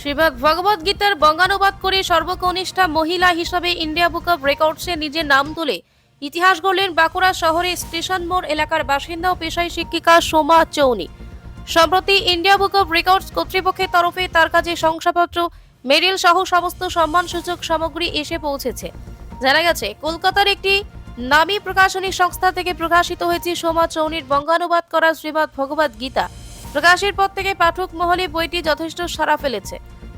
শ্রীমদ ভগবদ গীতার বঙ্গানুবাদ করে সর্বকনিষ্ঠা মহিলা হিসাবে ইন্ডিয়া বুক অব রেকর্ডসে নিজের নাম তুলে ইতিহাস গড়লেন বাঁকুড়া শহরে স্টেশন মোড় এলাকার বাসিন্দা ও পেশায় শিক্ষিকা সোমা চৌনি। সম্প্রতি ইন্ডিয়া বুক অব রেকর্ডস কর্তৃপক্ষের তরফে তার কাছে শংসাপত্র মেডেল সহ সমস্ত সম্মানসূচক সামগ্রী এসে পৌঁছেছে। জানা গেছে, কলকাতার একটি নামী প্রকাশনী সংস্থা থেকে প্রকাশিত হয়েছে সোমা চৌনির বঙ্গানুবাদ করা শ্রীমদ ভগবদ গীতা। প্রকাশের পর থেকে পাঠক মহলে বইটি যথেষ্ট সাড়া ফেলেছে।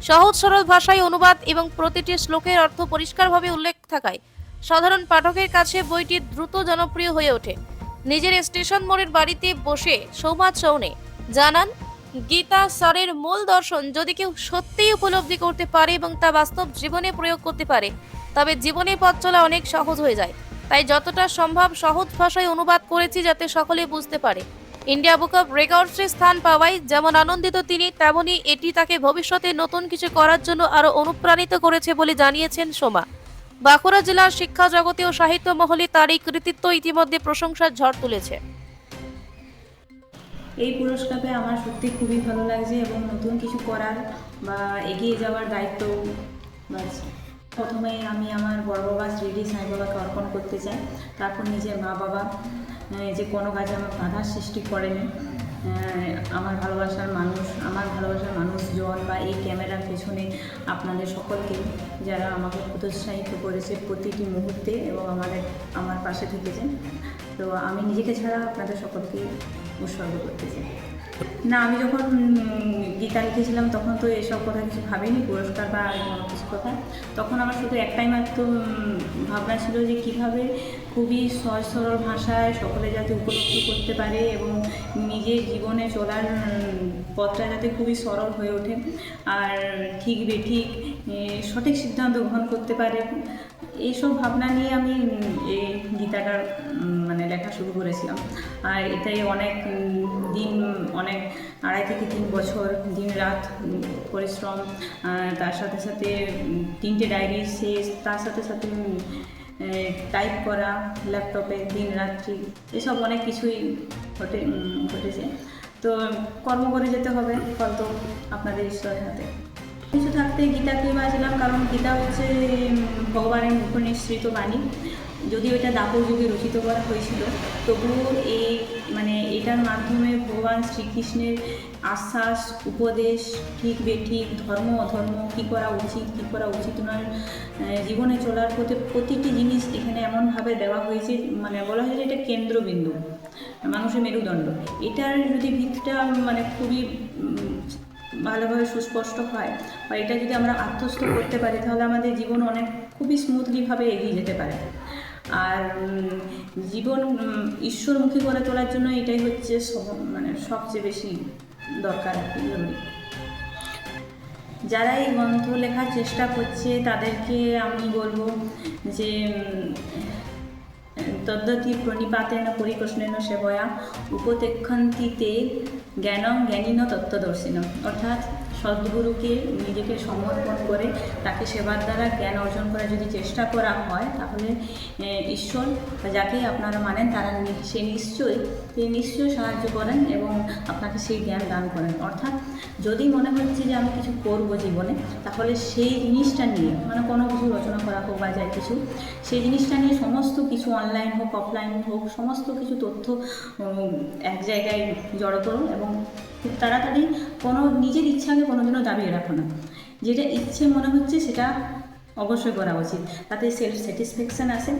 সহজ সরল ভাষায় অনুবাদ এবং প্রতিটি শ্লোকের অর্থ পরিষ্কারভাবে উল্লেখ থাকায় সাধারণ পাঠকের কাছে বইটি দ্রুত জনপ্রিয় হয়ে ওঠে। নিজের স্টেশন মোড়ের বাড়িতে বসে সৌমা চৌনে জানান, গীতা স্বরের মূল দর্শন যদি কেউ সত্যিই উপলব্ধি করতে পারে এবং তা বাস্তব জীবনে প্রয়োগ করতে পারে, তবে জীবনে পথ চলা অনেক সহজ হয়ে যায়। তাই যতটা সম্ভব সহজ ভাষায় অনুবাদ করেছি যাতে সকলে বুঝতে পারে। ইন্ডিয়া বুক অব রেকর্ডসে স্থান পাওয়ায় যেমন আনন্দিত তিনি, তেমনি এটি তাকে ভবিষ্যতে নতুন কিছু করার জন্য আরও অনুপ্রাণিত করেছে বলে জানিয়েছেন সোমা। বাঁকুড়া জেলার শিক্ষা জগতে ও সাহিত্য মহলে তার এই কৃতিত্ব ইতিমধ্যে প্রশংসার ঝড় তুলেছে। এই পুরস্কার আমার সত্যি খুবই ভালো লাগছে এবং নতুন কিছু করার বা এগিয়ে যাওয়ার দায়িত্ব প্রথমে আমি আমার বড় বাবা শ্রীডি সাই বাবাকে অর্পণ করতে চাই, তারপর নিজের মা বাবা যে কোনো কাজে আমার বাধার সৃষ্টি করেনি। আমার ভালোবাসার মানুষ, আমার ভালোবাসার মানুষজন বা এই ক্যামেরার পেছনে আপনাদের সকলকে যারা আমাকে প্রোৎসাহিত করেছে প্রতিটি মুহূর্তে এবং আমাদের, আমার পাশে থেকেছেন। তো আমি নিজেকে ছাড়া আপনাদের সকলকে উৎসর্গ করতে চাই। না, আমি যখন গীতা লিখেছিলাম তখন তো এসব কথা কিছু ভাবিনি, পুরস্কার বা কোনো কিছু কথা। তখন আমার শুধু একটাই মাত্র ভাবনা ছিল যে কীভাবে খুবই সহজ সরল ভাষায় সকলে যাতে উপলব্ধি করতে পারে এবং নিজের জীবনে চলার পথটা যাতে খুবই সরল হয়ে ওঠে। আর ঠিক বেঠিক ঠিক সঠিক সিদ্ধান্ত গ্রহণ করতে পারে। এইসব ভাবনা নিয়ে আমি এই গীতাটা উম, মানে লেখা শুরু করেছিলাম। আর এটাই অনেক দিন অনেক আড়াই থেকে তিন বছর দিন রাত পরিশ্রম তার সাথে সাথে তিনটে ডায়েরি শেষ তার সাথে সাথে টাইপ করা ল্যাপটপে দিন রাত্রি এসব অনেক কিছুই ঘটে ঘটেছে। তো কর্ম করে যেতে হবে ফল তো আপনাদের ঈশ্বরের হাতে। কিছু থাকতে গীতাকে বাঁচলাম কারণ গীতা হচ্ছে ভগবানের মুখ নিঃসৃত বাণী। যদিও এটা দাপর যুগে রচিত করা হয়েছিল, তবুও এই মানে এটার মাধ্যমে ভগবান শ্রীকৃষ্ণের আশ্বাস, উপদেশ, ঠিক বেঠিক, ধর্ম অধর্ম, কী করা উচিত, কী করা উচিত নয় জীবনে চলার পথে প্রতিটি জিনিস এখানে এমনভাবে দেওয়া হয়েছে মানে বলা হয় যে এটা কেন্দ্রবিন্দু, মানুষের মেরুদণ্ড। এটার যদি ভিতটা মানে খুবই ভালোভাবে সুস্পষ্ট হয় বা এটা যদি আমরা আত্মস্থ করতে পারি, তাহলে আমাদের জীবন অনেক খুবই স্মুথলিভাবে এগিয়ে যেতে পারে। আর জীবন ঈশ্বরমুখী করে তোলার জন্য এটাই হচ্ছে মানে সবচেয়ে বেশি দরকার জরুরি। যারা এই গ্রন্থ লেখার চেষ্টা করছে, তাদেরকে আমি বলব যে উম, তদ্দতি প্রণিপাতেন পরিকৃষ্ণেন সেবয়া উপতেক্ষন্তিতে জ্ঞানম জ্ঞানীন তত্ত্বদর্শিন। অর্থাৎ সদ্গুরুকে নিজেকে সমর্পণ করে তাকে সেবার দ্বারা জ্ঞান অর্জন করার যদি চেষ্টা করা হয়, তাহলে ঈশ্বর যাকে আপনারা মানেন তারা সে নিশ্চয়ই, তিনি নিশ্চয়ই সাহায্য করেন এবং আপনাকে সেই জ্ঞান দান করেন। অর্থাৎ যদি মনে হচ্ছে যে আমি কিছু করব জীবনে, তাহলে সেই জিনিসটা নিয়ে মানে কোনো কিছু রচনা করা হোক বা যায় কিছু, সেই জিনিসটা নিয়ে সমস্ত কিছু অনলাইন হোক অফলাইন হোক, সমস্ত কিছু তথ্য এক জায়গায় জড়ো করুন এবং তাড়াতাড়ি কোনো নিজের ইচ্ছাকে কোনো কোনোদিনও দাবিয়ে রাখো না। যেটা ইচ্ছে মনে হচ্ছে সেটা অবশ্যই করা উচিত। তাতে সেলফ স্যাটিসফ্যাকশান আসে।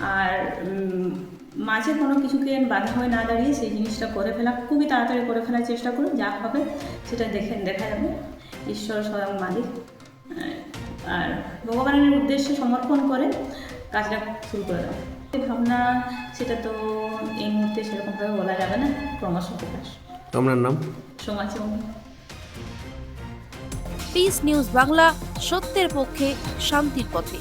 আর মাঝে কোনো কিছুকে বাধা হয়ে না দাঁড়িয়ে সেই জিনিসটা করে ফেলা, খুবই তাড়াতাড়ি করে ফেলার চেষ্টা করুন, যা হবে সেটা দেখে, দেখা যাবে। ঈশ্বর স্বয়ং মালিক। আর ভগবানের উদ্দেশ্যে সমর্পণ করে কাজটা শুরু করে দাও। ভাবনা, সেটা তো এই মুহূর্তে সেরকমভাবে বলা যাবে না, ক্রমশ প্রকাশ। আপনার নাম? পিস নিউজ বাংলা সত্যের পক্ষে শান্তির পথে।